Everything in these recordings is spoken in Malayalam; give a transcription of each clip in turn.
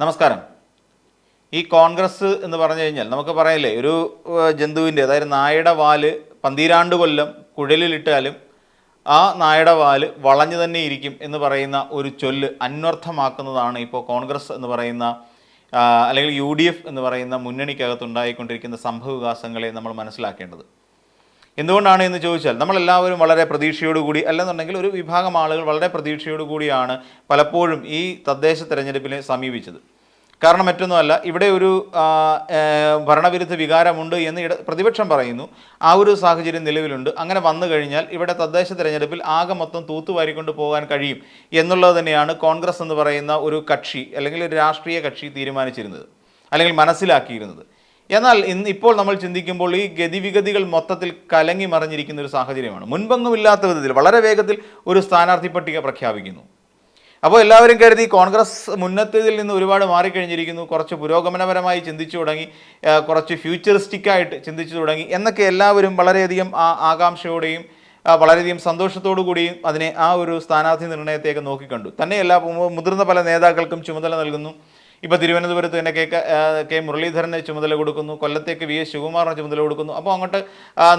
നമസ്കാരം. ഈ കോൺഗ്രസ് എന്ന് പറഞ്ഞു കഴിഞ്ഞാൽ നമുക്ക് പറയില്ലേ ഒരു ജന്തുവിന്റെ അതായത് നായയുടെ വാൽ പന്തീരാണ്ട് കൊല്ലം കുഴലിലിട്ടാലും ആ നായയുടെ വാൽ വളഞ്ഞു തന്നെ ഇരിക്കും എന്ന് പറയുന്ന ഒരു ചൊല്ല് അന്വർത്ഥമാക്കുന്നതാണ് ഇപ്പോൾ കോൺഗ്രസ് എന്ന് പറയുന്ന അല്ലെങ്കിൽ യു എന്ന് പറയുന്ന മുന്നണിക്കകത്തുണ്ടായിക്കൊണ്ടിരിക്കുന്ന സംഭവ വികാസങ്ങളെ നമ്മൾ മനസ്സിലാക്കേണ്ടത്. എന്തുകൊണ്ടാണ് എന്ന് ചോദിച്ചാൽ നമ്മളെല്ലാവരും വളരെ പ്രതീക്ഷയോടുകൂടി അല്ലെന്നുണ്ടെങ്കിൽ ഒരു വിഭാഗം ആളുകൾ വളരെ പ്രതീക്ഷയോടുകൂടിയാണ് പലപ്പോഴും ഈ തദ്ദേശ തെരഞ്ഞെടുപ്പിനെ സമീപിച്ചത്. കാരണം മറ്റൊന്നുമല്ല ഇവിടെ ഒരു ഭരണവിരുദ്ധ വികാരമുണ്ട് എന്ന് ഇട പ്രതിപക്ഷം പറയുന്നു. ആ ഒരു സാഹചര്യം നിലവിലുണ്ട്. അങ്ങനെ വന്നു കഴിഞ്ഞാൽ ഇവിടെ തദ്ദേശ തെരഞ്ഞെടുപ്പിൽ ആകെ മൊത്തം തൂത്തുവാരിക്കൊണ്ട് പോകാൻ കഴിയും എന്നുള്ളത് തന്നെയാണ് കോൺഗ്രസ് എന്ന് പറയുന്ന ഒരു കക്ഷി അല്ലെങ്കിൽ ഒരു രാഷ്ട്രീയ കക്ഷി തീരുമാനിച്ചിരുന്നത് അല്ലെങ്കിൽ മനസ്സിലാക്കിയിരുന്നത്. എന്നാൽ ഇന്ന് ഇപ്പോൾ നമ്മൾ ചിന്തിക്കുമ്പോൾ ഈ ഗതിവിഗതികൾ മൊത്തത്തിൽ കലങ്ങി മറിഞ്ഞിരിക്കുന്ന ഒരു സാഹചര്യമാണ്. മുൻപൊന്നുമില്ലാത്ത വിധത്തിൽ വളരെ വേഗത്തിൽ ഒരു സ്ഥാനാർത്ഥി പട്ടിക പ്രഖ്യാപിക്കുന്നു. അപ്പോൾ എല്ലാവരും കരുതി കോൺഗ്രസ് മുന്നത്തേതിൽ നിന്ന് ഒരുപാട് മാറിക്കഴിഞ്ഞിരിക്കുന്നു. കുറച്ച് പുരോഗമനപരമായി ചിന്തിച്ചു തുടങ്ങി കുറച്ച് ഫ്യൂച്ചറിസ്റ്റിക്കായിട്ട് ചിന്തിച്ചു തുടങ്ങി എന്നൊക്കെ എല്ലാവരും വളരെയധികം ആ ആകാംക്ഷയോടെയും വളരെയധികം സന്തോഷത്തോടു കൂടിയും അതിനെ ആ ഒരു സ്ഥാനാർത്ഥി നിർണയത്തേക്ക് നോക്കിക്കണ്ടു. തന്നെയല്ല മുതിർന്ന പല നേതാക്കൾക്കും ചുമതല നൽകുന്നു. ഇപ്പോൾ തിരുവനന്തപുരത്ത് തന്നെ കെ ക- മുരളീധരന് ചുമതല കൊടുക്കുന്നു കൊല്ലത്തേക്ക് വി എസ് ശിവകുമാറിന് ചുമതല കൊടുക്കുന്നു. അപ്പോൾ അങ്ങോട്ട്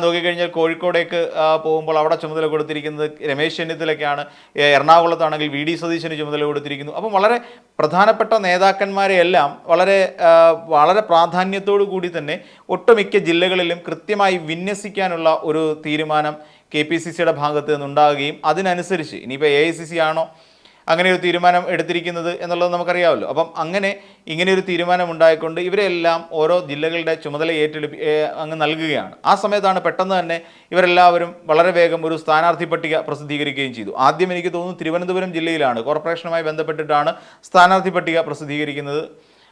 നോക്കിക്കഴിഞ്ഞാൽ കോഴിക്കോടേക്ക് പോകുമ്പോൾ അവിടെ ചുമതല കൊടുത്തിരിക്കുന്നത് രമേശ് ചെന്നിത്തലയ്ക്കാണ്. എറണാകുളത്താണെങ്കിൽ വി ഡി സതീശന് ചുമതല കൊടുത്തിരിക്കുന്നു. അപ്പം വളരെ പ്രധാനപ്പെട്ട നേതാക്കന്മാരെ എല്ലാം വളരെ വളരെ പ്രാധാന്യത്തോടു കൂടി തന്നെ ഒട്ടുമിക്ക ജില്ലകളിലും കൃത്യമായി വിന്യസിക്കാനുള്ള ഒരു തീരുമാനം കെ പി സി സിയുടെ ഭാഗത്ത് നിന്നുണ്ടാകുകയും അതിനനുസരിച്ച് ഇനിയിപ്പോൾ എ ഐ സി സി ആണോ അങ്ങനെ ഒരു തീരുമാനം എടുത്തിരിക്കുന്നത് എന്നുള്ളത് നമുക്കറിയാമല്ലോ. അപ്പം അങ്ങനെ ഇങ്ങനെ ഒരു തീരുമാനം ഉണ്ടായിക്കൊണ്ട് ഇവരെല്ലാം ഓരോ ജില്ലകളുടെ ചുമതല ഏറ്റെടുപ്പി അങ്ങ് നൽകുകയാണ്. ആ സമയത്താണ് പെട്ടെന്ന് തന്നെ ഇവരെല്ലാവരും വളരെ വേഗം ഒരു സ്ഥാനാർത്ഥി പട്ടിക പ്രസിദ്ധീകരിക്കുകയും ചെയ്തു. ആദ്യം എനിക്ക് തോന്നുന്നു തിരുവനന്തപുരം ജില്ലയിലാണ് കോർപ്പറേഷനുമായി ബന്ധപ്പെട്ടിട്ടാണ് സ്ഥാനാർത്ഥി പട്ടിക പ്രസിദ്ധീകരിക്കുന്നത്.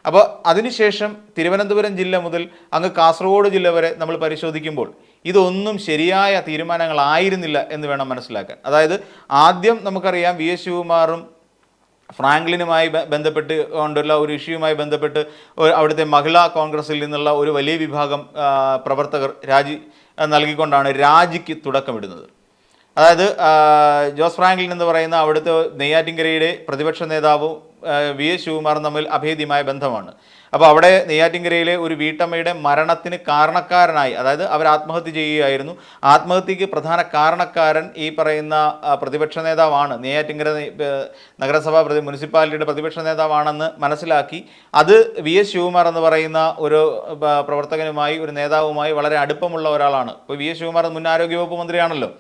അപ്പോൾ അതിനുശേഷം തിരുവനന്തപുരം ജില്ല മുതൽ അങ്ങ് കാസർഗോഡ് ജില്ല വരെ നമ്മൾ പരിശോധിക്കുമ്പോൾ ഇതൊന്നും ശരിയായ തീരുമാനങ്ങളായിരുന്നില്ല എന്ന് വേണം മനസ്സിലാക്കാൻ. അതായത് ആദ്യം നമുക്കറിയാം വി എസ് ശിവകുമാറും ഫ്രാങ്ക്ലിനുമായി ബന്ധപ്പെട്ട് കൊണ്ടുള്ള ഒരു ഇഷ്യൂമായി ബന്ധപ്പെട്ട് അവിടുത്തെ മഹിളാ കോൺഗ്രസിൽ നിന്നുള്ള ഒരു വലിയ വിഭാഗം പ്രവർത്തകർ രാജി നൽകിക്കൊണ്ടാണ് രാജിക്ക് തുടക്കമിടുന്നത്. അതായത് ജോസ് ഫ്രാങ്ക്ലിൻ എന്ന് പറയുന്ന അവിടുത്തെ നെയ്യാറ്റിൻകരയുടെ പ്രതിപക്ഷ നേതാവും വി എസ് ശിവകുമാറും തമ്മിൽ അഭേദ്യമായ ബന്ധമാണ്. അപ്പോൾ അവിടെ നെയ്യാറ്റിൻകരയിലെ ഒരു വീട്ടമ്മയുടെ മരണത്തിന് കാരണക്കാരനായി അതായത് അവർ ആത്മഹത്യ ചെയ്യുകയായിരുന്നു. ആത്മഹത്യക്ക് പ്രധാന കാരണക്കാരൻ ഈ പറയുന്ന പ്രതിപക്ഷ നേതാവാണ്. നെയ്യാറ്റിൻകര നഗരസഭാ പ്രതി മുനിസിപ്പാലിറ്റിയുടെ പ്രതിപക്ഷ നേതാവാണെന്ന് മനസ്സിലാക്കി. അത് വി എസ് ശിവകുമാർ എന്ന് പറയുന്ന ഒരു പ്രവർത്തകനുമായി ഒരു നേതാവുമായി വളരെ അടുപ്പമുള്ള ഒരാളാണ്. ഇപ്പോൾ വി എസ് ശിവകുമാർ മുൻ ആരോഗ്യവകുപ്പ് മന്ത്രിയാണല്ലോ.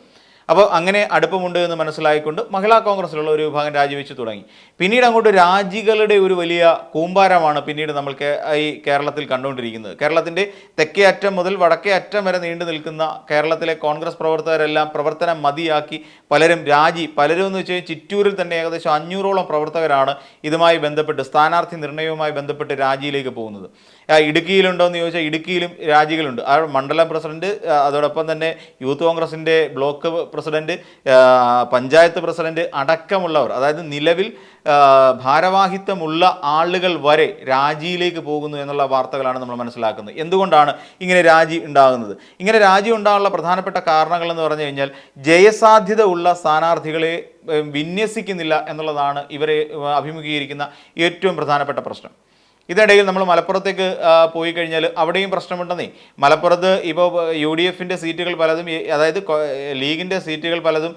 അപ്പോൾ അങ്ങനെ അടുപ്പമുണ്ട് എന്ന് മനസ്സിലായിക്കൊണ്ട് മഹിളാ കോൺഗ്രസ്സിലുള്ള ഒരു വിഭാഗം രാജിവെച്ച് തുടങ്ങി. പിന്നീട് അങ്ങോട്ട് രാജികളുടെ ഒരു വലിയ കൂമ്പാരമാണ് പിന്നീട് നമ്മൾ ഈ കേരളത്തിൽ കണ്ടുകൊണ്ടിരിക്കുന്നത്. കേരളത്തിന്റെ തെക്കേ അറ്റം മുതൽ വടക്കേ അറ്റം വരെ നീണ്ടു നിൽക്കുന്ന കേരളത്തിലെ കോൺഗ്രസ് പ്രവർത്തകരെല്ലാം പ്രവർത്തനം മതിയാക്കി പലരും രാജി. പലരും എന്ന് വെച്ചാൽ ചിറ്റൂരിൽ തന്നെ ഏകദേശം അഞ്ഞൂറോളം പ്രവർത്തകരാണ് ഇതുമായി ബന്ധപ്പെട്ട് സ്ഥാനാർത്ഥി നിർണയവുമായി ബന്ധപ്പെട്ട് രാജിയിലേക്ക് പോകുന്നത്. ഇടുക്കിയിലുണ്ടോ എന്ന് ചോദിച്ചാൽ ഇടുക്കിയിലും രാജികളുണ്ട്. ആ മണ്ഡലം പ്രസിഡന്റ് അതോടൊപ്പം തന്നെ യൂത്ത് കോൺഗ്രസിന്റെ ബ്ലോക്ക് പ്രസിഡന്റ് പഞ്ചായത്ത് പ്രസിഡന്റ് അടക്കമുള്ളവർ അതായത് നിലവിൽ ഭാരവാഹിത്വമുള്ള ആളുകൾ വരെ രാജിയിലേക്ക് പോകുന്നു എന്നുള്ള വാർത്തകളാണ് നമ്മൾ മനസ്സിലാക്കുന്നത്. എന്തുകൊണ്ടാണ് ഇങ്ങനെ രാജി ഉണ്ടാകുന്നത്? ഇങ്ങനെ രാജി ഉണ്ടാകാനുള്ള പ്രധാനപ്പെട്ട കാരണങ്ങൾ എന്ന് പറഞ്ഞു കഴിഞ്ഞാൽ ജയസാധ്യത ഉള്ള സ്ഥാനാർത്ഥികളെ വിന്യസിക്കുന്നില്ല എന്നുള്ളതാണ് ഇവരെ അഭിമുഖീകരിക്കുന്ന ഏറ്റവും പ്രധാനപ്പെട്ട പ്രശ്നം. ഇതിനിടയിൽ നമ്മൾ മലപ്പുറത്തേക്ക് പോയി കഴിഞ്ഞാൽ അവിടെയും പ്രശ്നമുണ്ടെന്നേ. മലപ്പുറത്ത് ഇപ്പോൾ യു ഡി എഫിന്റെ സീറ്റുകൾ പലതും അതായത് ലീഗിന്റെ സീറ്റുകൾ പലതും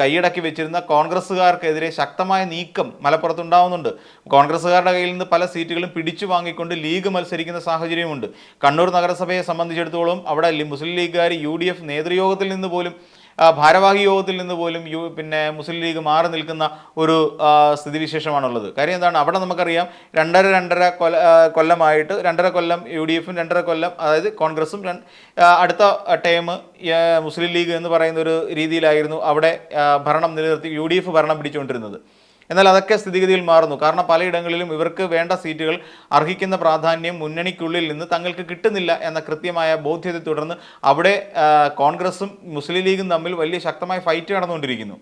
കൈയടക്കി വെച്ചിരുന്ന കോൺഗ്രസ്സുകാർക്കെതിരെ ശക്തമായ നീക്കം മലപ്പുറത്ത് ഉണ്ടാവുന്നുണ്ട് കോൺഗ്രസ്സുകാരുടെ കയ്യിൽ നിന്ന് പല സീറ്റുകളും പിടിച്ചു വാങ്ങിക്കൊണ്ട് ലീഗ് മത്സരിക്കുന്ന സാഹചര്യമുണ്ട്. കണ്ണൂർ നഗരസഭയെ സംബന്ധിച്ചിടത്തോളം അവിടെ മുസ്ലിം ലീഗുകാർ യു ഡി എഫ് നേതൃയോഗത്തിൽ നിന്ന് പോലും ഭാരവാഹി യോഗത്തിൽ നിന്ന് പോലും യു പിന്നെ മുസ്ലിം ലീഗ് മാറി നിൽക്കുന്ന ഒരു സ്ഥിതിവിശേഷമാണുള്ളത്. കാര്യം എന്താണ്? അവിടെ നമുക്കറിയാം രണ്ടര രണ്ടര കൊല്ല കൊല്ലമായിട്ട് രണ്ടര കൊല്ലം യു ഡി എഫും രണ്ടര കൊല്ലം അതായത് കോൺഗ്രസും അടുത്ത ടൈം മുസ്ലിം ലീഗ് എന്ന് പറയുന്ന ഒരു രീതിയിലായിരുന്നു അവിടെ ഭരണം നിലനിർത്തി യു ഡി എഫ് ഭരണം പിടിച്ചുകൊണ്ടിരുന്നത്. എന്നാൽ അതൊക്കെ സ്ഥിതിഗതിയിൽ മാറുന്നു. കാരണം പലയിടങ്ങളിലും ഇവർക്ക് വേണ്ട സീറ്റുകൾ അർഹിക്കുന്ന പ്രാധാന്യം മുന്നണിക്കുള്ളിൽ നിന്ന് തങ്ങൾക്ക് കിട്ടുന്നില്ല എന്ന കൃത്യമായ ബോധ്യത്തെ തുടർന്ന് അവിടെ കോൺഗ്രസും മുസ്ലിം ലീഗും തമ്മിൽ വലിയ ശക്തമായ ഫൈറ്റ് നടന്നുകൊണ്ടിരിക്കുന്നു.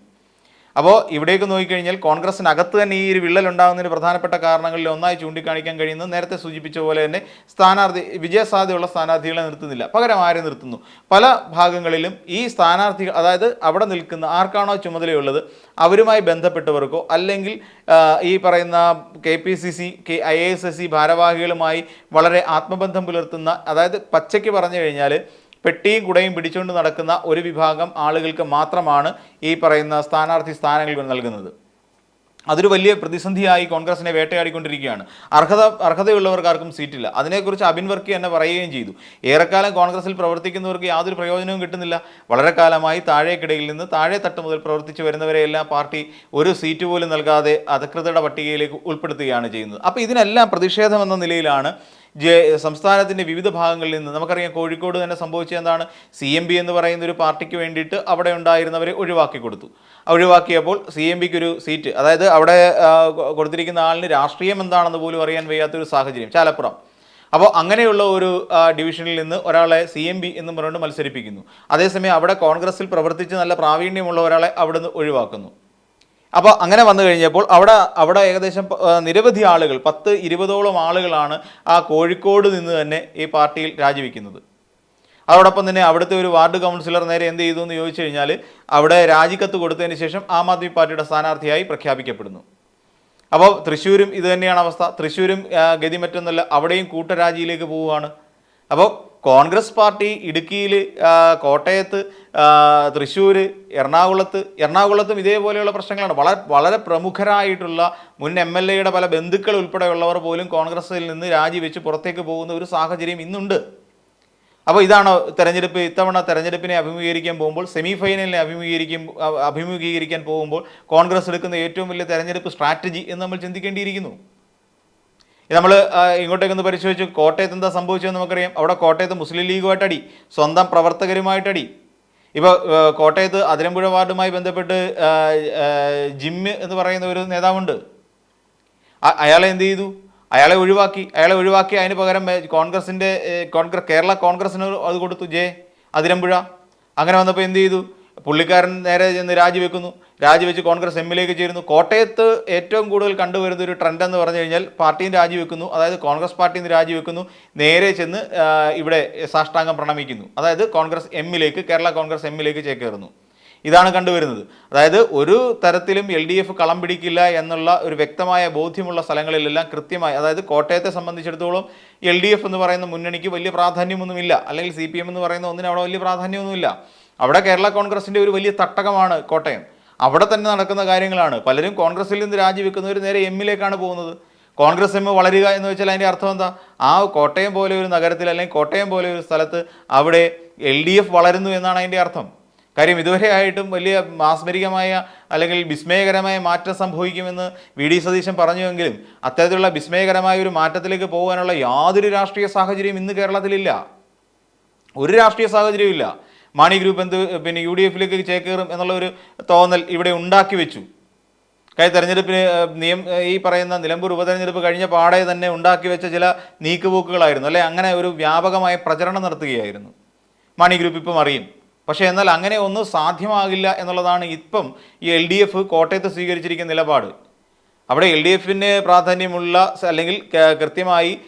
അപ്പോൾ ഇവിടേക്ക് നോക്കിക്കഴിഞ്ഞാൽ കോൺഗ്രസിനകത്ത് തന്നെ ഈ ഒരു വിള്ളൽ ഉണ്ടാകുന്നതിന് പ്രധാനപ്പെട്ട കാരണങ്ങളിൽ ഒന്നായി ചൂണ്ടിക്കാണിക്കാൻ കഴിയുന്നത് നേരത്തെ സൂചിപ്പിച്ച പോലെ തന്നെ സ്ഥാനാർത്ഥി വിജയസാധ്യതയുള്ള സ്ഥാനാർത്ഥികളെ നിർത്തുന്നില്ല. പകരം ആരെ നിർത്തുന്നു? പല ഭാഗങ്ങളിലും ഈ സ്ഥാനാർത്ഥികൾ അതായത് അവിടെ നിൽക്കുന്ന ആർക്കാണോ ചുമതലയുള്ളത്? അവരുമായി ബന്ധപ്പെട്ടവർക്കോ? അല്ലെങ്കിൽ ഈ പറയുന്ന K P C C K I S S C ഭാരവാഹികളുമായി വളരെ ആത്മബന്ധം പുലർത്തുന്ന അതായത് പച്ചയ്ക്ക് പറഞ്ഞു കഴിഞ്ഞാൽ പെട്ടിയും കുടയും പിടിച്ചുകൊണ്ട് നടക്കുന്ന ഒരു വിഭാഗം ആളുകൾക്ക് മാത്രമാണ് ഈ പറയുന്ന സ്ഥാനാർത്ഥി സ്ഥാനങ്ങൾ നൽകുന്നത്. അതൊരു വലിയ പ്രതിസന്ധിയായി കോൺഗ്രസിനെ വേട്ടയാടിക്കൊണ്ടിരിക്കുകയാണ്. അർഹത അർഹതയുള്ളവർക്കാർക്കും സീറ്റില്ല. അതിനെക്കുറിച്ച് അബിൻ വർക്കി തന്നെ പറയുകയും ചെയ്തു. ഏറെക്കാലം കോൺഗ്രസിൽ പ്രവർത്തിക്കുന്നവർക്ക് യാതൊരു പ്രയോജനവും കിട്ടുന്നില്ല. വളരെ കാലമായി താഴേക്കിടയിൽ നിന്ന് താഴെ തട്ട് മുതൽ പ്രവർത്തിച്ചു വരുന്നവരെയെല്ലാം പാർട്ടി ഒരു സീറ്റ് പോലും നൽകാതെ അധികൃതരുടെ പട്ടികയിലേക്ക് ഉൾപ്പെടുത്തുകയാണ് ചെയ്യുന്നത്. അപ്പോൾ ഇതിനെല്ലാം പ്രതിഷേധമെന്ന നിലയിലാണ് സംസ്ഥാനത്തിന്റെ വിവിധ ഭാഗങ്ങളിൽ നിന്ന് നമുക്കറിയാം കോഴിക്കോട് തന്നെ സംഭവിച്ചത് എന്താണ്? സി എം ബി എന്ന് പറയുന്ന ഒരു പാർട്ടിക്ക് വേണ്ടിയിട്ട് അവിടെ ഉണ്ടായിരുന്നവരെ ഒഴിവാക്കി കൊടുത്തു. ഒഴിവാക്കിയപ്പോൾ സി എം ബിക്ക് ഒരു സീറ്റ് അതായത് അവിടെ കൊടുത്തിരിക്കുന്ന ആളിന് രാഷ്ട്രീയം എന്താണെന്ന് പോലും അറിയാൻ വയ്യാത്തൊരു സാഹചര്യം ചാലപ്പുറം അപ്പോൾ അങ്ങനെയുള്ള ഒരു ഡിവിഷനിൽ നിന്ന് ഒരാളെ സി എം ബി എന്നും പറഞ്ഞുകൊണ്ട് മത്സരിപ്പിക്കുന്നു. അതേസമയം അവിടെ കോൺഗ്രസിൽ പ്രവർത്തിച്ച് നല്ല പ്രാവീണ്യമുള്ള ഒരാളെ അവിടുന്ന് ഒഴിവാക്കുന്നു. അപ്പോൾ അങ്ങനെ വന്നു കഴിഞ്ഞപ്പോൾ അവിടെ അവിടെ ഏകദേശം നിരവധി ആളുകൾ പത്ത് ഇരുപതോളം ആളുകളാണ് ആ കോഴിക്കോട് നിന്ന് തന്നെ ഈ പാർട്ടിയിൽ രാജിവെക്കുന്നത്. അതോടൊപ്പം തന്നെ അവിടുത്തെ ഒരു വാർഡ് കൗൺസിലർ നേരെ എന്ത് ചെയ്തു എന്ന് ചോദിച്ചു കഴിഞ്ഞാൽ അവിടെ രാജിക്കത്ത് കൊടുത്തതിന് ശേഷം ആം ആദ്മി പാർട്ടിയുടെ സ്ഥാനാർത്ഥിയായി പ്രഖ്യാപിക്കപ്പെടുന്നു. അപ്പോൾ തൃശ്ശൂരും ഇത് തന്നെയാണ് അവസ്ഥ. തൃശ്ശൂരും ഗതിമറ്റൊന്നല്ല അവിടെയും കൂട്ടരാജിയിലേക്ക് പോവുകയാണ്. അപ്പോൾ കോൺഗ്രസ് പാർട്ടി ഇടുക്കിയിൽ കോട്ടയത്ത് തൃശ്ശൂർ എറണാകുളത്ത് എറണാകുളത്തും ഇതേപോലെയുള്ള പ്രശ്നങ്ങളാണ്. വളരെ വളരെ പ്രമുഖരായിട്ടുള്ള മുൻ എം എൽ എയുടെ പല ബന്ധുക്കൾ ഉൾപ്പെടെയുള്ളവർ പോലും കോൺഗ്രസിൽ നിന്ന് രാജിവെച്ച് പുറത്തേക്ക് പോകുന്ന ഒരു സാഹചര്യം ഇന്നുണ്ട്. അപ്പോൾ ഇതാണോ തെരഞ്ഞെടുപ്പ്. ഇത്തവണ തെരഞ്ഞെടുപ്പിനെ അഭിമുഖീകരിക്കാൻ പോകുമ്പോൾ സെമി ഫൈനലിനെ അഭിമുഖീകരിക്കും അഭിമുഖീകരിക്കാൻ പോകുമ്പോൾ കോൺഗ്രസ് എടുക്കുന്ന ഏറ്റവും വലിയ തെരഞ്ഞെടുപ്പ് സ്ട്രാറ്റജി എന്ന് നമ്മൾ ചിന്തിക്കേണ്ടിയിരിക്കുന്നു. നമ്മൾ ഇങ്ങോട്ടേക്കൊന്ന് പരിശോധിച്ചു കോട്ടയത്ത് എന്താ സംഭവിച്ചതെന്ന് നമുക്കറിയാം. അവിടെ കോട്ടയത്ത് മുസ്ലിം ലീഗുമായിട്ട് അടി സ്വന്തം പ്രവർത്തകരുമായിട്ടടി. ഇപ്പോൾ കോട്ടയത്ത് അതിരമ്പുഴ വാർഡുമായി ബന്ധപ്പെട്ട് ജിമ്മ് എന്ന് പറയുന്ന ഒരു നേതാവുണ്ട്. അയാളെ എന്ത് ചെയ്തു? അയാളെ ഒഴിവാക്കി. അയാളെ ഒഴിവാക്കി അതിന് പകരം കോൺഗ്രസിന്റെ കോൺഗ്രസ് കേരള കോൺഗ്രസിന് അത് കൊടുത്തു ജെ അതിരമ്പുഴ അങ്ങനെ വന്നപ്പോൾ എന്ത് ചെയ്തു? പുള്ളിക്കാരൻ നേരെ ചെന്ന് രാജിവെക്കുന്നു. രാജിവെച്ച് കോൺഗ്രസ് എം എമ്മിലേക്ക് ചേരുന്നു. കോട്ടയത്ത് ഏറ്റവും കൂടുതൽ കണ്ടുവരുന്ന ഒരു ട്രെൻഡ് എന്ന് പറഞ്ഞു കഴിഞ്ഞാൽ പാർട്ടിയും രാജിവെക്കുന്നു. അതായത് കോൺഗ്രസ് പാർട്ടിയിൽ നിന്ന് രാജിവെക്കുന്നു. നേരെ ചെന്ന് ഇവിടെ സാഷ്ടാംഗം പ്രണമിക്കുന്നു. അതായത് കോൺഗ്രസ് എമ്മിലേക്ക് കേരള കോൺഗ്രസ് എമ്മിലേക്ക് ചേക്കേറുന്നു. ഇതാണ് കണ്ടുവരുന്നത്. അതായത് ഒരു തരത്തിലും എൽ ഡി എഫ് കളം പിടിക്കില്ല എന്നുള്ള ഒരു വ്യക്തമായ ബോധ്യമുള്ള സ്ഥലങ്ങളിലെല്ലാം കൃത്യമായി അതായത് കോട്ടയത്തെ സംബന്ധിച്ചിടത്തോളം എൽ ഡി എഫ് എന്ന് പറയുന്ന മുന്നണിക്ക് വലിയ പ്രാധാന്യമൊന്നുമില്ല. അല്ലെങ്കിൽ സി പി എം എന്ന് പറയുന്ന ഒന്നിന് അവിടെ വലിയ പ്രാധാന്യമൊന്നുമില്ല. അവിടെ കേരള കോൺഗ്രസിന്റെ ഒരു വലിയ തട്ടകമാണ് കോട്ടയം. അവിടെ തന്നെ നടക്കുന്ന കാര്യങ്ങളാണ്. പലരും കോൺഗ്രസിൽ നിന്ന് രാജിവെക്കുന്നവർ നേരെ എമ്മിലേക്കാണ് പോകുന്നത്. കോൺഗ്രസ് എം വളരുക എന്ന് വെച്ചാൽ അതിന്റെ അർത്ഥം എന്താ? ആ കോട്ടയം പോലെ ഒരു നഗരത്തിൽ അല്ലെങ്കിൽ കോട്ടയം പോലെ ഒരു സ്ഥലത്ത് അവിടെ എൽ ഡി എഫ് വളരുന്നു എന്നാണ് അതിന്റെ അർത്ഥം. കാര്യം ഇതുവരെ ആയിട്ടും വലിയ മാസ്മരികമായ അല്ലെങ്കിൽ വിസ്മയകരമായ മാറ്റം സംഭവിക്കുമെന്ന് വി ഡി സതീശൻ പറഞ്ഞുവെങ്കിലും അത്തരത്തിലുള്ള വിസ്മയകരമായ ഒരു മാറ്റത്തിലേക്ക് പോകാനുള്ള യാതൊരു രാഷ്ട്രീയ സാഹചര്യം ഇന്ന് കേരളത്തിലില്ല. ഒരു രാഷ്ട്രീയ സാഹചര്യവും ഇല്ല. മാണി ഗ്രൂപ്പ് എന്ത് പിന്നെ യു ഡി എഫിലേക്ക് ചേക്കേറും എന്നുള്ള ഒരു തോന്നൽ ഇവിടെ ഉണ്ടാക്കി വെച്ചു. കഴിഞ്ഞ തെരഞ്ഞെടുപ്പിന് നിയം ഈ പറയുന്ന നിലമ്പൂർ ഉപതെരഞ്ഞെടുപ്പ് കഴിഞ്ഞ പാടെ തന്നെ ഉണ്ടാക്കി വെച്ച ചില നീക്കുപോക്കുകളായിരുന്നു. അല്ലെ അങ്ങനെ ഒരു വ്യാപകമായ പ്രചരണം നടത്തുകയായിരുന്നു. മാണി ഗ്രൂപ്പ് ഇപ്പം അറിയും. പക്ഷേ എന്നാൽ അങ്ങനെ ഒന്നും സാധ്യമാകില്ല എന്നുള്ളതാണ് ഇപ്പം ഈ എൽ ഡി എഫ് കോട്ടയത്ത് സ്വീകരിച്ചിരിക്കുന്ന നിലപാട്. അവിടെ എൽ ഡി എഫിന് പ്രാധാന്യമുള്ള അല്ലെങ്കിൽ ക- കൃത്യമായി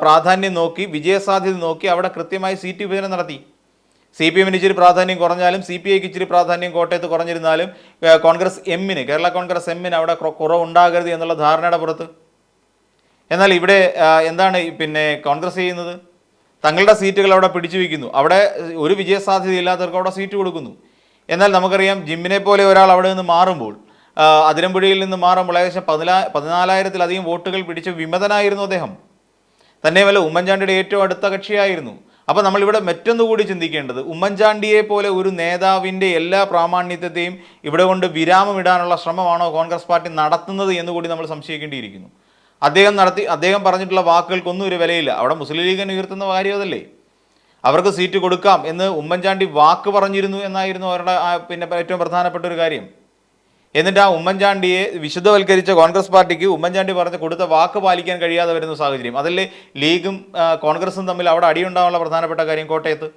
പ്രാധാന്യം നോക്കി വിജയസാധ്യത നോക്കി അവിടെ കൃത്യമായി സീറ്റ് വിഭജനം നടത്തി. സി പി എമ്മിന് ഇച്ചിരി പ്രാധാന്യം കുറഞ്ഞാലും സി പി ഐക്ക് ഇച്ചിരി പ്രാധാന്യം കോട്ടയത്ത് കുറഞ്ഞിരുന്നാലും കോൺഗ്രസ് എമ്മിന് കേരള കോൺഗ്രസ് എമ്മിന് അവിടെ കുറ- കുറവുണ്ടാകരുത് എന്നുള്ള ധാരണയുടെ പുറത്ത്. എന്നാൽ ഇവിടെ എന്താണ് പിന്നെ കോൺഗ്രസ് ചെയ്യുന്നത്? തങ്ങളുടെ സീറ്റുകൾ അവിടെ പിടിച്ചു വയ്ക്കുന്നു. അവിടെ ഒരു വിജയസാധ്യത ഇല്ലാത്തവർക്ക് അവിടെ സീറ്റ് കൊടുക്കുന്നു. എന്നാൽ നമുക്കറിയാം ജിമ്മിനെ പോലെ ഒരാൾ അവിടെ നിന്ന് മാറുമ്പോൾ അതിരമ്പുഴയിൽ നിന്ന് മാറുമ്പോൾ ഏകദേശം പതിനാ പതിനാലായിരത്തിലധികം വോട്ടുകൾ പിടിച്ച് വിമതനായിരുന്നു അദ്ദേഹം. തന്നെയുമല്ല ഉമ്മൻചാണ്ടിയുടെ ഏറ്റവും അടുത്ത കക്ഷിയായിരുന്നു. അപ്പോൾ നമ്മളിവിടെ മറ്റൊന്നുകൂടി ചിന്തിക്കേണ്ടത് ഉമ്മൻചാണ്ടിയെ പോലെ ഒരു നേതാവിന്റെ എല്ലാ പ്രാമാണ്യത്തെയും ഇവിടെ കൊണ്ട് വിരാമമിടാനുള്ള ശ്രമമാണോ കോൺഗ്രസ് പാർട്ടി നടത്തുന്നത് എന്ന് കൂടി നമ്മൾ സംശയിക്കേണ്ടിയിരിക്കുന്നു. അദ്ദേഹം നടത്തി അദ്ദേഹം പറഞ്ഞിട്ടുള്ള വാക്കുകൾക്കൊന്നും ഒരു വിലയില്ല. അവിടെ മുസ്ലിം ലീഗിനെ ഉയർത്തുന്ന കാര്യം അതല്ലേ. അവർക്ക് സീറ്റ് കൊടുക്കാം എന്ന് ഉമ്മൻചാണ്ടി വാക്ക് പറഞ്ഞിരുന്നു എന്നായിരുന്നു അവരുടെ പിന്നെ ഏറ്റവും പ്രധാനപ്പെട്ട ഒരു കാര്യം. എന്നിട്ട് ആ ഉമ്മൻചാണ്ടിയെ വിശുദ്ധവൽക്കരിച്ച കോൺഗ്രസ് പാർട്ടിക്ക് ഉമ്മൻചാണ്ടി പറഞ്ഞ് കൊടുത്ത വാക്ക് പാലിക്കാൻ കഴിയാതെ വരുന്ന സാഹചര്യം. അതല്ലേ ലീഗും കോൺഗ്രസും തമ്മിൽ അവിടെ അടിയുണ്ടാവാനുള്ള പ്രധാനപ്പെട്ട കാര്യം കോട്ടയത്ത്.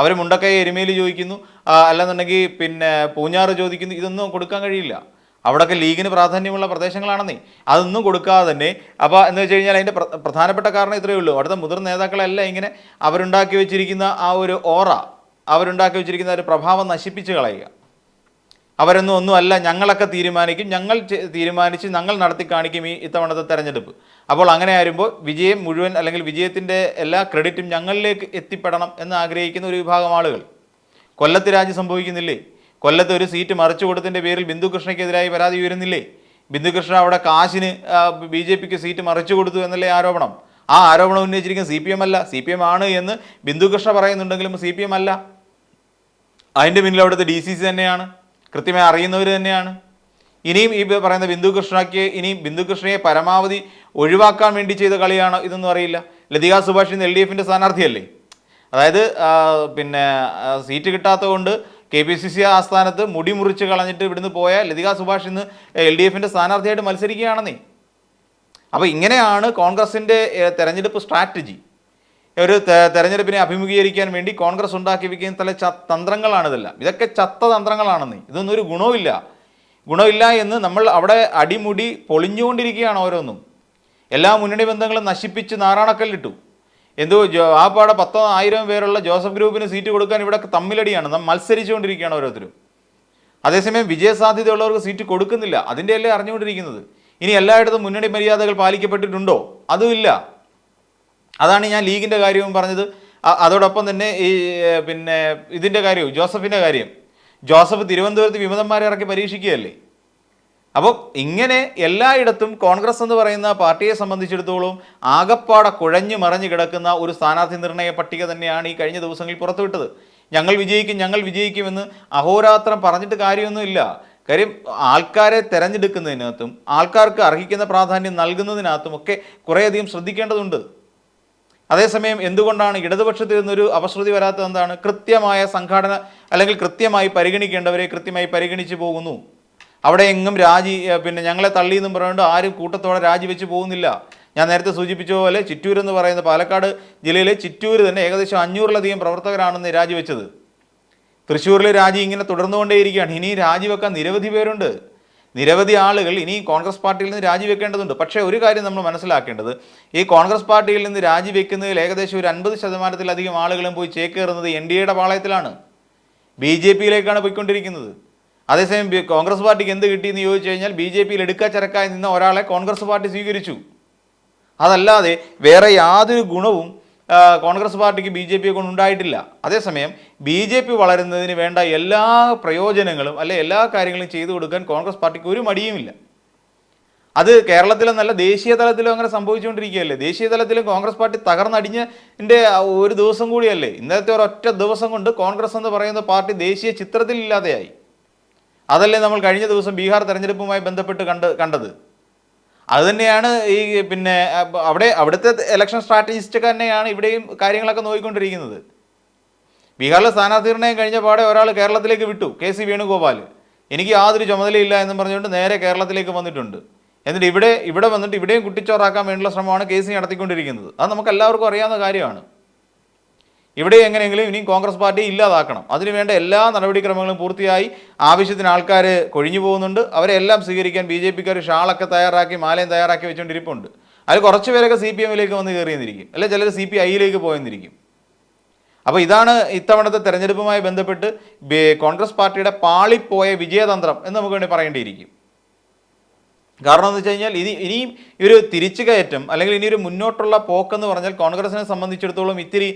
അവർ മുണ്ടക്കൈ എരുമയിൽ ചോദിക്കുന്നു. അല്ലെന്നുണ്ടെങ്കിൽ പിന്നെ പൂഞ്ഞാറ് ചോദിക്കുന്നു. ഇതൊന്നും കൊടുക്കാൻ കഴിയില്ല. അവിടെയൊക്കെ ലീഗിന് പ്രാധാന്യമുള്ള പ്രദേശങ്ങളാണെന്നേ. അതൊന്നും കൊടുക്കാതെ തന്നെ. അപ്പോൾ എന്ന് വെച്ച് കഴിഞ്ഞാൽ അതിന്റെ പ്രധാനപ്പെട്ട കാരണം ഇത്രയേ ഉള്ളൂ. അവിടുത്തെ മുതിർന്ന നേതാക്കളെല്ലാം ഇങ്ങനെ അവരുണ്ടാക്കി വെച്ചിരിക്കുന്ന ആ ഒരു ഓറ അവരുണ്ടാക്കി വെച്ചിരിക്കുന്ന ഒരു പ്രഭാവം നശിപ്പിച്ച് കളയുക. അവരൊന്നും ഒന്നുമല്ല ഞങ്ങളൊക്കെ തീരുമാനിക്കും. ഞങ്ങൾ തീരുമാനിച്ച് ഞങ്ങൾ നടത്തി കാണിക്കും ഈ ഇത്തവണത്തെ തെരഞ്ഞെടുപ്പ്. അപ്പോൾ അങ്ങനെ ആയിരുമ്പോൾ വിജയം മുഴുവൻ അല്ലെങ്കിൽ വിജയത്തിന്റെ എല്ലാ ക്രെഡിറ്റും ഞങ്ങളിലേക്ക് എത്തിപ്പെടണം എന്ന് ആഗ്രഹിക്കുന്ന ഒരു വിഭാഗം ആളുകൾ. കൊല്ലത്ത് രാജി സംഭവിക്കുന്നില്ലേ? കൊല്ലത്ത് ഒരു സീറ്റ് മറിച്ചു കൊടുത്തതിന്റെ പേരിൽ ബിന്ദുകൃഷ്ണയ്ക്കെതിരായി പരാതി ഉയരുന്നില്ലേ? ബിന്ദുകൃഷ്ണ അവിടെ കാശിന് ബി ജെ പിക്ക് സീറ്റ് മറിച്ചു കൊടുത്തു എന്നല്ലേ ആരോപണം? ആ ആരോപണം ഉന്നയിച്ചിരിക്കുന്നത് സി പി എം അല്ല. സി പി എം ആണ് എന്ന് ബിന്ദുകൃഷ്ണ പറയുന്നുണ്ടെങ്കിലും സി പി എം അല്ല. അതിന്റെ പിന്നിൽ അവിടുത്തെ ഡി സി സി തന്നെയാണ്. കൃത്യമായി അറിയുന്നവർ തന്നെയാണ്. ഇനിയും ഈ പറയുന്ന ബിന്ദു കൃഷ്ണയ്ക്ക് ഇനിയും ബിന്ദു കൃഷ്ണയെ പരമാവധി ഒഴിവാക്കാൻ വേണ്ടി ചെയ്ത കളിയാണോ ഇതൊന്നും അറിയില്ല. ലതിക സുഭാഷ് എൽ ഡി എഫിന്റെ സ്ഥാനാർത്ഥിയല്ലേ? അതായത് പിന്നെ സീറ്റ് കിട്ടാത്തതുകൊണ്ട് കെ പി സി സി ആസ്ഥാനത്ത് മുടി മുറിച്ച് കളഞ്ഞിട്ട് ഇവിടുന്ന് പോയ ലതിക സുഭാഷ് ഇന്ന് എൽ ഡി എഫിന്റെ സ്ഥാനാർത്ഥിയായിട്ട് മത്സരിക്കുകയാണെന്നേ. അപ്പോൾ ഇങ്ങനെയാണ് കോൺഗ്രസിന്റെ തെരഞ്ഞെടുപ്പ് സ്ട്രാറ്റജി. ഒരു തെരഞ്ഞെടുപ്പിനെ അഭിമുഖീകരിക്കാൻ വേണ്ടി കോൺഗ്രസ് ഉണ്ടാക്കി വെക്കുന്ന തല ച തന്ത്രങ്ങളാണ് ഇതൊക്കെ ചത്ത തന്ത്രങ്ങളാണെന്ന്. ഇതൊന്നും ഒരു ഗുണവില്ല ഗുണമില്ല എന്ന് നമ്മൾ അവിടെ അടിമുടി പൊളിഞ്ഞുകൊണ്ടിരിക്കുകയാണ് ഓരോന്നും. എല്ലാ മുന്നണി ബന്ധങ്ങളും നശിപ്പിച്ച് നാറാണക്കല്ലിട്ടു എന്തോ ആ പാടെ പത്തോ ആയിരം പേരുള്ള ജോസഫ് ഗ്രൂപ്പിന് സീറ്റ് കൊടുക്കാൻ ഇവിടെ തമ്മിലടിയാണ്. നാം മത്സരിച്ചുകൊണ്ടിരിക്കുകയാണ് ഓരോരുത്തരും. അതേസമയം വിജയസാധ്യതയുള്ളവർക്ക് സീറ്റ് കൊടുക്കുന്നില്ല. അതിന്റെ അല്ലേ അറിഞ്ഞുകൊണ്ടിരിക്കുന്നത്. ഇനി എല്ലായിടത്തും മുന്നണി മര്യാദകൾ പാലിക്കപ്പെട്ടിട്ടുണ്ടോ? അതുമില്ല. അതാണ് ഞാൻ ലീഗിന്റെ കാര്യവും പറഞ്ഞത്. അതോടൊപ്പം തന്നെ ഈ പിന്നെ ഇതിന്റെ കാര്യവും ജോസഫിന്റെ കാര്യം. ജോസഫ് തിരുവനന്തപുരത്ത് വിമതന്മാരെ ഇറക്കി പരീക്ഷിക്കുകയല്ലേ? അപ്പോൾ ഇങ്ങനെ എല്ലായിടത്തും കോൺഗ്രസ് എന്ന് പറയുന്ന പാർട്ടിയെ സംബന്ധിച്ചിടത്തോളം ആകപ്പാടെ കുഴഞ്ഞു മറിഞ്ഞു കിടക്കുന്ന ഒരു സ്ഥാനാർത്ഥി നിർണയ പട്ടിക തന്നെയാണ് ഈ കഴിഞ്ഞ ദിവസങ്ങളിൽ പുറത്തുവിട്ടത്. ഞങ്ങൾ വിജയിക്കും ഞങ്ങൾ വിജയിക്കുമെന്ന് അഹോരാത്രം പറഞ്ഞിട്ട് കാര്യമൊന്നുമില്ല. കാര്യം ആൾക്കാരെ തെരഞ്ഞെടുക്കുന്നതിനകത്തും ആൾക്കാർക്ക് അർഹിക്കുന്ന പ്രാധാന്യം നൽകുന്നതിനകത്തും ഒക്കെ കുറേയധികം ശ്രദ്ധിക്കേണ്ടതുണ്ട്. അതേസമയം എന്തുകൊണ്ടാണ് ഇടതുപക്ഷത്തിൽ നിന്നൊരു അപശ്രുതി വരാത്തത് എന്താണ്? കൃത്യമായ സംഘാടന അല്ലെങ്കിൽ കൃത്യമായി പരിഗണിക്കേണ്ടവരെ കൃത്യമായി പരിഗണിച്ച് പോകുന്നു. അവിടെ എങ്ങും രാജി പിന്നെ ഞങ്ങളെ തള്ളി എന്നും പറഞ്ഞുകൊണ്ട് ആരും കൂട്ടത്തോടെ രാജിവെച്ച് പോകുന്നില്ല. ഞാൻ നേരത്തെ സൂചിപ്പിച്ച പോലെ ചിറ്റൂർ എന്ന് പറയുന്ന പാലക്കാട് ജില്ലയിലെ ചിറ്റൂർ തന്നെ ഏകദേശം അഞ്ഞൂറിലധികം പ്രവർത്തകരാണെന്ന് രാജിവെച്ചത്. തൃശ്ശൂരിലെ രാജി ഇങ്ങനെ തുടർന്നുകൊണ്ടേയിരിക്കുകയാണ്. ഇനി രാജിവെക്കാൻ നിരവധി പേരുണ്ട്. നിരവധി ആളുകൾ ഇനി കോൺഗ്രസ് പാർട്ടിയിൽ നിന്ന് രാജിവെക്കേണ്ടതുണ്ട്. പക്ഷേ ഒരു കാര്യം നമ്മൾ മനസ്സിലാക്കേണ്ടത് ഈ കോൺഗ്രസ് പാർട്ടിയിൽ നിന്ന് രാജിവെക്കുന്നതിൽ ഏകദേശം ഒരു അൻപത് ശതമാനത്തിലധികം ആളുകളും പോയി ചേക്കേറുന്നത് എൻ ഡി എയുടെ പാളയത്തിലാണ്. ബി ജെ പിയിലേക്കാണ് പോയിക്കൊണ്ടിരിക്കുന്നത്. അതേസമയം കോൺഗ്രസ് പാർട്ടിക്ക് എന്ത് കിട്ടിയെന്ന് ചോദിച്ചു കഴിഞ്ഞാൽ ബി ജെ പിയിൽ എടുക്കാച്ചരക്കായി നിന്ന ഒരാളെ കോൺഗ്രസ് പാർട്ടി സ്വീകരിച്ചു. അതല്ലാതെ വേറെ യാതൊരു ഗുണവും കോൺഗ്രസ് പാർട്ടിക്ക് ബി ജെ പിയെ കൊണ്ട് ഉണ്ടായിട്ടില്ല. അതേസമയം ബി ജെ പി വളരുന്നതിന് വേണ്ട എല്ലാ പ്രയോജനങ്ങളും അല്ലെ എല്ലാ കാര്യങ്ങളും ചെയ്തു കൊടുക്കാൻ കോൺഗ്രസ് പാർട്ടിക്ക് ഒരു മടിയുമില്ല. അത് കേരളത്തിലെന്നല്ല ദേശീയ തലത്തിലും അങ്ങനെ സംഭവിച്ചുകൊണ്ടിരിക്കുകയല്ലേ. ദേശീയ തലത്തിലും കോൺഗ്രസ് പാർട്ടി തകർന്നടിഞ്ഞതിന്റെ ഒരു ദിവസം കൂടിയല്ലേ. ഇന്നത്തെ ഒരൊറ്റ ദിവസം കൊണ്ട് കോൺഗ്രസ് എന്ന് പറയുന്ന പാർട്ടി ദേശീയ ചിത്രത്തിലില്ലാതെയായി. അതല്ലേ നമ്മൾ കഴിഞ്ഞ ദിവസം ബീഹാർ തെരഞ്ഞെടുപ്പുമായി ബന്ധപ്പെട്ട് കണ്ട് കണ്ടത്. അത് തന്നെയാണ് ഈ പിന്നെ അവിടെ അവിടുത്തെ ഇലക്ഷൻ സ്ട്രാറ്റജിസ്റ്റ് തന്നെയാണ് ഇവിടെയും കാര്യങ്ങളൊക്കെ നോക്കിക്കൊണ്ടിരിക്കുന്നത്. ബീഹാറിലെ സ്ഥാനാർത്ഥി നിർണയം കഴിഞ്ഞ പാടെ ഒരാൾ കേരളത്തിലേക്ക് വിട്ടു കെ സി വേണുഗോപാൽ എനിക്ക് യാതൊരു ചുമതലയില്ല എന്ന് പറഞ്ഞുകൊണ്ട് നേരെ കേരളത്തിലേക്ക് വന്നിട്ടുണ്ട്. എന്നിട്ട് ഇവിടെ ഇവിടെ വന്നിട്ട് ഇവിടെയും കുട്ടിച്ചോറാക്കാൻ വേണ്ടിയുള്ള ശ്രമമാണ് കെ സി നടത്തിക്കൊണ്ടിരിക്കുന്നത്. അത് നമുക്ക് എല്ലാവർക്കും അറിയാവുന്ന കാര്യമാണ്. ഇവിടെ എങ്ങനെയെങ്കിലും ഇനിയും കോൺഗ്രസ് പാർട്ടി ഇല്ലാതാക്കണം. അതിനുവേണ്ട എല്ലാ നടപടിക്രമങ്ങളും പൂർത്തിയായി ആവശ്യത്തിന് ആൾക്കാർ കൊഴിഞ്ഞു പോകുന്നുണ്ട്. അവരെല്ലാം സ്വീകരിക്കാൻ ബി ജെ പിക്കാർ ഷാളൊക്കെ തയ്യാറാക്കി മാലയും തയ്യാറാക്കി വെച്ചുകൊണ്ടിരിപ്പുണ്ട് അതിൽ കുറച്ച് പേരൊക്കെ സി പി എമ്മിലേക്ക് വന്ന് കയറിയെന്നിരിക്കും അല്ലെ ചിലർ സി പി ഐയിലേക്ക് പോയെന്നിരിക്കും. അപ്പോൾ ഇതാണ് ഇത്തവണത്തെ തെരഞ്ഞെടുപ്പുമായി ബന്ധപ്പെട്ട് കോൺഗ്രസ് പാർട്ടിയുടെ പാളിപ്പോയ വിജയതന്ത്രം എന്ന് നമുക്ക് വേണ്ടി പറയേണ്ടിയിരിക്കും. കാരണം എന്ന് വെച്ച് കഴിഞ്ഞാൽ ഇനി ഇനിയും ഈ ഒരു തിരിച്ചുകയറ്റം അല്ലെങ്കിൽ ഇനി ഒരു മുന്നോട്ടുള്ള പോക്കെന്ന് പറഞ്ഞാൽ കോൺഗ്രസിനെ സംബന്ധിച്ചിടത്തോളം ഇത്തിരി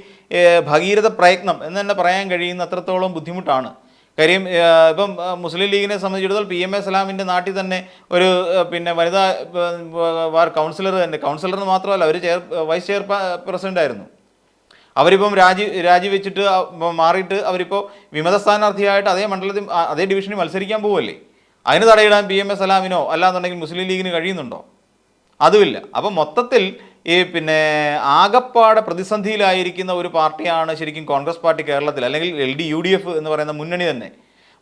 ഭഗീരഥ പ്രയത്നം എന്ന് തന്നെ പറയാൻ കഴിയുന്ന അത്രത്തോളം ബുദ്ധിമുട്ടാണ്. കാര്യം ഇപ്പം മുസ്ലിം ലീഗിനെ സംബന്ധിച്ചിടത്തോളം പി എം എ സലാമിന്റെ നാട്ടിൽ തന്നെ ഒരു പിന്നെ വനിതാ വാർ കൗൺസിലർ തന്നെ കൗൺസിലർ മാത്രമല്ല അവർ ചെയർ വൈസ് ചെയർ പ്രസിഡന്റ് ആയിരുന്നു അവരിപ്പം രാജി രാജിവെച്ചിട്ട് മാറിയിട്ട് അവരിപ്പോൾ വിമത സ്ഥാനാർത്ഥിയായിട്ട് അതേ മണ്ഡലത്തിൽ അതേ ഡിവിഷനിൽ മത്സരിക്കാൻ പോവല്ലേ? അതിന് തടയിടാൻ പി എം എസ് സലാമിനോ അല്ലാന്നുണ്ടെങ്കിൽ മുസ്ലിം ലീഗിന് കഴിയുന്നുണ്ടോ? അതുമില്ല. അപ്പം മൊത്തത്തിൽ ഈ പിന്നെ ആകപ്പാടെ പ്രതിസന്ധിയിലായിരിക്കുന്ന ഒരു പാർട്ടിയാണ് ശരിക്കും കോൺഗ്രസ് പാർട്ടി കേരളത്തിൽ അല്ലെങ്കിൽ L D U D F എന്ന് പറയുന്ന മുന്നണി തന്നെ.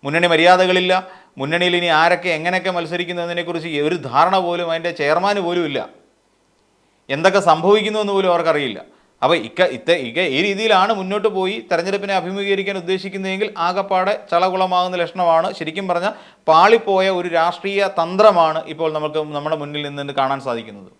മുന്നണി മര്യാദകളില്ല. മുന്നണിയിൽ ഇനി ആരൊക്കെ എങ്ങനെയൊക്കെ മത്സരിക്കുന്നതിനെക്കുറിച്ച് ഒരു ധാരണ പോലും അതിന്റെ ചെയർമാൻ പോലും ഇല്ല. എന്തൊക്കെ സംഭവിക്കുന്നു എന്ന് പോലും അവർക്കറിയില്ല. അപ്പോൾ ഇക്ക ഇത്ത ഇക്ക ഈ രീതിയിലാണ് മുന്നോട്ട് പോയി തെരഞ്ഞെടുപ്പിനെ അഭിമുഖീകരിക്കാൻ ഉദ്ദേശിക്കുന്നതെങ്കിൽ ആകപ്പാടെ ചളകുളമാകുന്ന ലക്ഷണമാണ്. ശരിക്കും പറഞ്ഞാൽ പാളിപ്പോയ ഒരു രാഷ്ട്രീയ തന്ത്രമാണ് ഇപ്പോൾ നമുക്ക് നമ്മുടെ മുന്നിൽ നിന്ന് കാണാൻ സാധിക്കുന്നത്.